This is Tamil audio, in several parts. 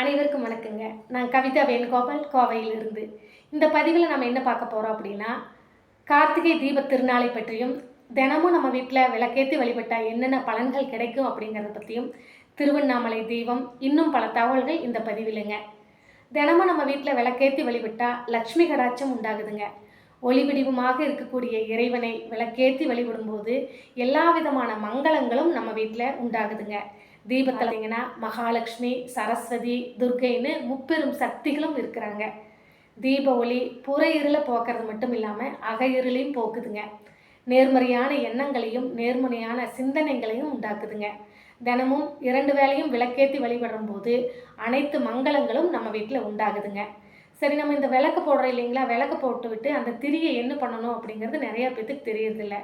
அனைவருக்கும் வணக்கங்க. நான் கவிதா வேணுகோபால் கோவையிலிருந்து. இந்த பதிவில் நம்ம என்ன பார்க்க போகிறோம் அப்படின்னா கார்த்திகை தீப திருநாளை பற்றியும் தினமும் நம்ம வீட்டில் விளக்கேற்றி வழிபட்டால் என்னென்ன பலன்கள் கிடைக்கும் அப்படிங்கிறத பற்றியும் திருவண்ணாமலை தீபம் இன்னும் பல தகவல்கள் இந்த பதிவிலுங்க. தினமும் நம்ம வீட்டில் விளக்கேற்றி வழிபட்டால் லக்ஷ்மி கடாட்சம் உண்டாகுதுங்க. ஒளிவடிவமாக இருக்கக்கூடிய இறைவனை விளக்கேற்றி வழிபடும்போது எல்லா விதமான மங்களங்களும் நம்ம வீட்டில் உண்டாகுதுங்க. தீபத்தில் பார்த்தீங்கன்னா மகாலட்சுமி சரஸ்வதி துர்க்கைன்னு முப்பெரும் சக்திகளும் இருக்கிறாங்க. தீப ஒளி புற இருளை போக்குறது மட்டும் இல்லாமல் அக இருளையும் போக்குதுங்க. நேர்மறையான எண்ணங்களையும் நேர்மறையான சிந்தனைகளையும் உண்டாக்குதுங்க. தினமும் இரண்டு வேளையும் விளக்கேற்றி வழிபடும் போது அனைத்து மங்களங்களும் நம்ம வீட்டில் உண்டாகுதுங்க. சரி நம்ம இந்த விளக்கு போடுறோம் இல்லைங்களா? விளக்கு போட்டு விட்டு அந்த திரியை என்ன பண்ணணும் அப்படிங்கிறது நிறையா பேத்துக்கு தெரியறதில்ல.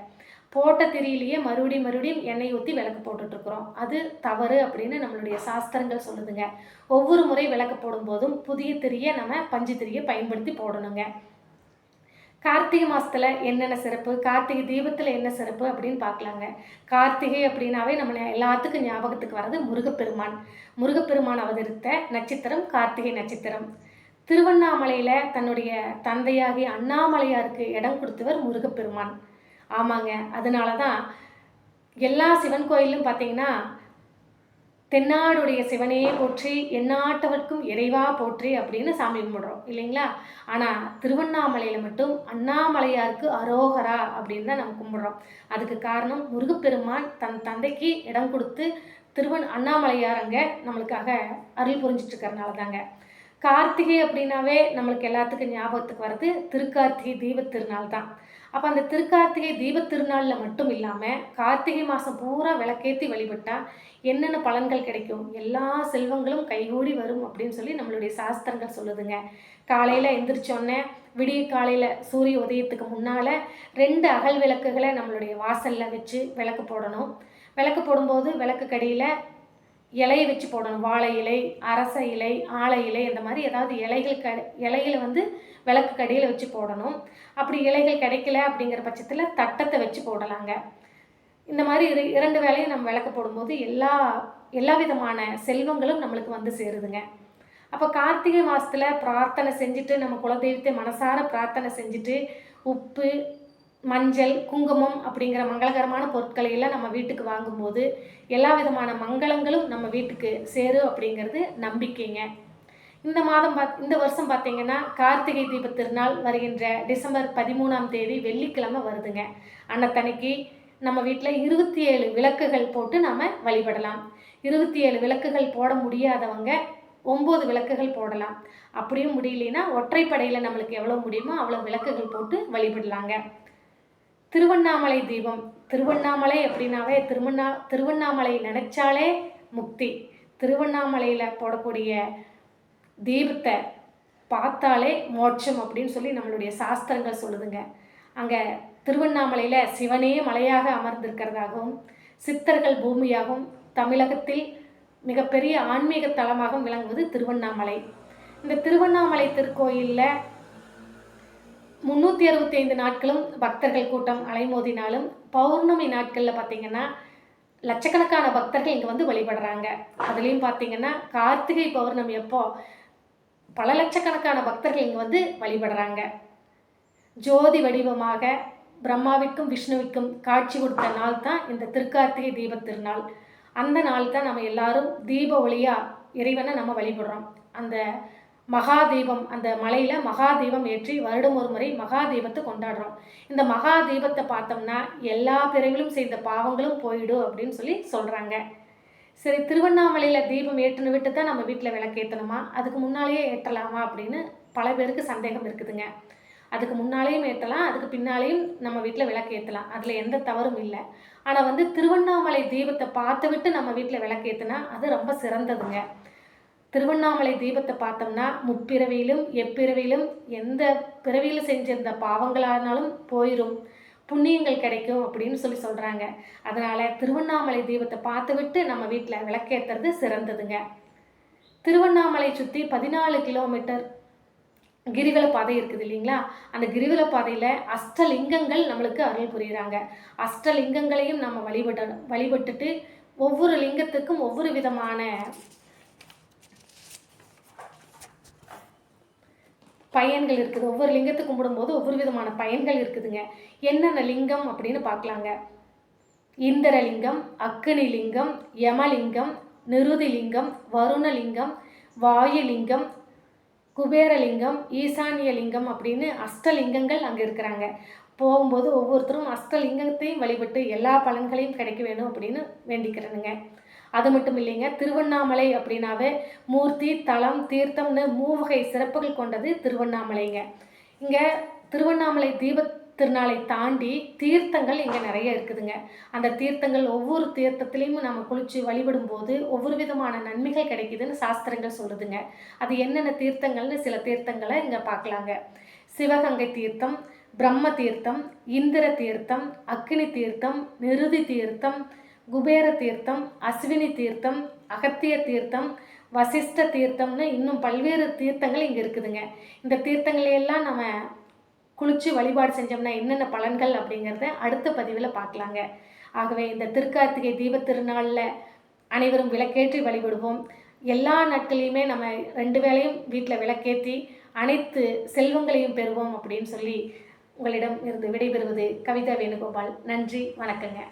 போட்ட திரியிலேயே மறுபடியும் மறுபடியும் எண்ணெய் ஊற்றி விளக்கு போட்டுட்ருக்குறோம். அது தவறு அப்படின்னு நம்மளுடைய சாஸ்திரங்கள் சொல்லுதுங்க. ஒவ்வொரு முறை விளக்கு போடும்போதும் புதிய திரியை நம்ம பஞ்சு திரியை பயன்படுத்தி போடணுங்க. கார்த்திகை மாதத்தில் என்னென்ன சிறப்பு கார்த்திகை தீபத்தில் என்ன சிறப்பு அப்படின்னு பார்க்கலாங்க. கார்த்திகை அப்படின்னாவே நம்ம எல்லாத்துக்கும் ஞாபகத்துக்கு வர்றது முருகப்பெருமான். முருகப்பெருமான் அவதரித்த நட்சத்திரம் கார்த்திகை நட்சத்திரம். திருவண்ணாமலையில் தன்னுடைய தந்தையாகிய அண்ணாமலையாருக்கு இடம் கொடுத்தவர் முருகப்பெருமான். ஆமாங்க. அதனால தான் எல்லா சிவன் கோயிலும் பார்த்தீங்கன்னா தென்னாடுடைய சிவனே போற்றி எந்நாட்டவர்க்கும் இறைவா போற்றி அப்படின்னு சாமி கும்பிடுறோம். இல்லைங்களா? ஆனால் திருவண்ணாமலையில் மட்டும் அண்ணாமலையாருக்கு அரோகரா அப்படின்னு தான் நம்ம கும்பிடுறோம். அதுக்கு காரணம் முருகப்பெருமான் தன் தந்தைக்கு இடம் கொடுத்து திருவன் அண்ணாமலையார் அங்கே நம்மளுக்காக அருள் புரிஞ்சிட்ருக்கறனால தாங்க கார்த்திகை அப்படின்னாவே நம்மளுக்கு எல்லாத்துக்கும் ஞாபகத்துக்கு வர்றது திருக்கார்த்திகை தீபத்திருநாள் தான். அப்போ அந்த திருக்கார்த்திகை தீபத் திருநாளில் மட்டும் இல்லாமல் கார்த்திகை மாதம் பூரா விளக்கேற்றி வழிபட்டால் என்னென்ன பலன்கள் கிடைக்கும்? எல்லா செல்வங்களும் கைகூடி வரும் அப்படின்னு சொல்லி நம்மளுடைய சாஸ்திரங்கள் சொல்லுதுங்க. காலையில் எந்திரிச்சோன்னே விடிய காலையில் சூரிய உதயத்துக்கு முன்னால் ரெண்டு அகல் விளக்குகளை நம்மளுடைய வாசலில் வச்சு விளக்கு போடணும். விளக்கு போடும்போது விளக்கு கடியில் இலையை வச்சு போடணும். வாழை இலை அரச இலை ஆலை இலை இந்த மாதிரி ஏதாவது இலைகள் க இலைகளை வந்து விளக்கு கடியில் வச்சு போடணும். அப்படி இலைகள் கிடைக்கல அப்படிங்கிற பட்சத்தில் தட்டத்தை வச்சு போடலாங்க. இந்த மாதிரி இரு இரண்டு வேலையும் நம்ம விளக்கு போடும்போது எல்லா எல்லா விதமான செல்வங்களும் நம்மளுக்கு வந்து சேருதுங்க. அப்போ கார்த்திகை மாதத்தில் பிரார்த்தனை செஞ்சுட்டு நம்ம குலதெய்வத்தை மனசார பிரார்த்தனை செஞ்சுட்டு உப்பு மஞ்சள் குங்குமம் அப்படிங்கிற மங்களகரமான பொருட்களை எல்லாம் நம்ம வீட்டுக்கு வாங்கும்போது எல்லா விதமான மங்களங்களும் நம்ம வீட்டுக்கு சேரும் அப்படிங்கிறது நம்பிக்கைங்க. இந்த மாதம் பாத் இந்த வருஷம் பார்த்தீங்கன்னா கார்த்திகை தீப திருநாள் வருகின்ற டிசம்பர் பதிமூணாம் தேதி வெள்ளிக்கிழமை வருதுங்க. அன்னத்தன்னைக்கு நம்ம வீட்டில் இருபத்தி ஏழு விளக்குகள் போட்டு நாம் வழிபடலாம். இருபத்தி ஏழு விளக்குகள் போட முடியாதவங்க ஒம்பது விளக்குகள் போடலாம். அப்படியும் முடியலன்னா ஒற்றைப்படையில் நம்மளுக்கு எவ்வளோ முடியுமோ அவ்வளோ விளக்குகள் போட்டு வழிபடலாங்க. திருவண்ணாமலை தீபம். திருவண்ணாமலை அப்படின்னாவே திருவண்ணா திருவண்ணாமலை நினைச்சாலே முக்தி. திருவண்ணாமலையில் போடக்கூடிய தீபத்தை பார்த்தாலே மோட்சம் அப்படின்னு சொல்லி நம்மளுடைய சாஸ்திரங்கள் சொல்லுதுங்க. அங்கே திருவண்ணாமலையில் சிவனே மலையாக அமர்ந்திருக்கிறதாகவும் சித்தர்கள் பூமியாகவும் தமிழகத்தில் மிகப்பெரிய ஆன்மீக தலமாகவும் விளங்குவது திருவண்ணாமலை. இந்த திருவண்ணாமலை திருக்கோயிலில் முந்நூற்றி அறுபத்தி ஐந்து நாட்களும் பக்தர்கள் கூட்டம் அலைமோதினாலும் பௌர்ணமி நாட்களில் பார்த்தீங்கன்னா லட்சக்கணக்கான பக்தர்கள் இங்கே வந்து வழிபடுறாங்க. அதுலேயும் பார்த்தீங்கன்னா கார்த்திகை பௌர்ணமி அப்போ பல லட்சக்கணக்கான பக்தர்கள் இங்கே வந்து வழிபடுறாங்க. ஜோதி வடிவமாக பிரம்மாவிற்கும் விஷ்ணுவிற்கும் காட்சி கொடுத்த நாள் தான் இந்த திருக்கார்த்திகை தீபத் திருநாள். அந்த நாள் தான் நம்ம எல்லாரும் தீப ஒளியாக இறைவனை நம்ம வழிபடுறோம். அந்த மகாதீபம் அந்த மலையில் மகாதீபம் ஏற்றி வருடம் ஒரு முறை மகாதீபத்தை கொண்டாடுறோம். இந்த மகா தீபத்தை பார்த்தோம்னா எல்லா பிறவிலும் செய்த பாவங்களும் போயிடும் அப்படின்னு சொல்லி சொல்கிறாங்க சரி திருவண்ணாமலையில் தீபம் ஏற்றுன்னு விட்டு தான் நம்ம வீட்டில் விளக்கேற்றணுமா அதுக்கு முன்னாலேயே ஏற்றலாமா அப்படின்னு பல பேருக்கு சந்தேகம் இருக்குதுங்க. அதுக்கு முன்னாலேயும் ஏற்றலாம் அதுக்கு பின்னாலேயும் நம்ம வீட்டில் விளக்கு ஏற்றலாம் அதில் எந்த தவறும் இல்லை. ஆனால் வந்து திருவண்ணாமலை தீபத்தை பார்த்து விட்டு நம்ம வீட்டில் விளக்கு ஏற்றினா அது ரொம்ப சிறந்ததுங்க. திருவண்ணாமலை தீபத்தை பார்த்தோம்னா முப்பிறவியிலும் எப்பிறவியிலும் எந்த பிறவியில் செஞ்சிருந்த பாவங்களானாலும் போயிடும் புண்ணியங்கள் கிடைக்கும் அப்படின்னு சொல்லி சொல்கிறாங்க அதனால் திருவண்ணாமலை தீபத்தை பார்த்து விட்டு நம்ம வீட்டில் விளக்கேற்றுறது சிறந்ததுங்க. திருவண்ணாமலை சுற்றி பதினாலு கிலோமீட்டர் கிரிவல பாதை இருக்குது இல்லைங்களா? அந்த கிரிவல பாதையில் அஷ்டலிங்கங்கள் நம்மளுக்கு அருள் புரியுறாங்க. அஷ்டலிங்கங்களையும் நம்ம வழிபட வழிபட்டுட்டு ஒவ்வொரு லிங்கத்துக்கும் ஒவ்வொரு விதமான பயன்கள் இருக்குது. ஒவ்வொரு லிங்கத்தை கும்பிடும்போது ஒவ்வொரு விதமான பயன்கள் இருக்குதுங்க. என்னென்ன லிங்கம் அப்படின்னு பார்க்கலாங்க. இந்திரலிங்கம் அக்னி லிங்கம் யமலிங்கம் நிருதிலிங்கம் வருணலிங்கம் வாயுலிங்கம் குபேரலிங்கம் ஈசானியலிங்கம் அப்படின்னு அஷ்டலிங்கங்கள் அங்கே இருக்கிறாங்க. போகும்போது ஒவ்வொருத்தரும் அஷ்டலிங்கத்தையும் வழிபட்டு எல்லா பலன்களையும் கிடைக்க வேணும் அப்படின்னு வேண்டிக்கிறேனுங்க. அது மட்டும் இல்லைங்க திருவண்ணாமலை அப்படின்னாவே மூர்த்தி தலம் தீர்த்தம்னு மூவகை சிறப்புகள் கொண்டது திருவண்ணாமலைங்க. இங்கே திருவண்ணாமலை தீப திருநாளை தாண்டி தீர்த்தங்கள் இங்கே நிறைய இருக்குதுங்க. அந்த தீர்த்தங்கள் ஒவ்வொரு தீர்த்தத்திலையும் நம்ம குளித்து வழிபடும் போது ஒவ்வொரு விதமான நன்மைகள் கிடைக்குதுன்னு சாஸ்திரங்கள் சொல்லுதுங்க. அது என்னென்ன தீர்த்தங்கள்னு சில தீர்த்தங்களை இங்கே பார்க்கலாங்க. சிவகங்கை தீர்த்தம் பிரம்ம தீர்த்தம் இந்திர தீர்த்தம் அக்னி தீர்த்தம் நிருதி தீர்த்தம் குபேர தீர்த்தம் அஸ்வினி தீர்த்தம் அகத்திய தீர்த்தம் வசிஷ்ட தீர்த்தம்னு இன்னும் பல்வேறு தீர்த்தங்கள் இங்கே இருக்குதுங்க. இந்த தீர்த்தங்களையெல்லாம் நம்ம குளித்து வழிபாடு செஞ்சோம்னா என்னென்ன பலன்கள் அப்படிங்கிறத அடுத்த பதிவில் பார்க்கலாங்க. ஆகவே இந்த திருக்கார்த்திகை தீப திருநாளில் அனைவரும் விளக்கேற்றி வழிபடுவோம். எல்லா நாட்களையுமே நம்ம ரெண்டு வேளையும் வீட்டில் விளக்கேற்றி அனைத்து செல்வங்களையும் பெறுவோம் அப்படின்னு சொல்லி உங்களிடம் இருந்து விடைபெறுவது கவிதா வேணுகோபால். நன்றி வணக்கங்க.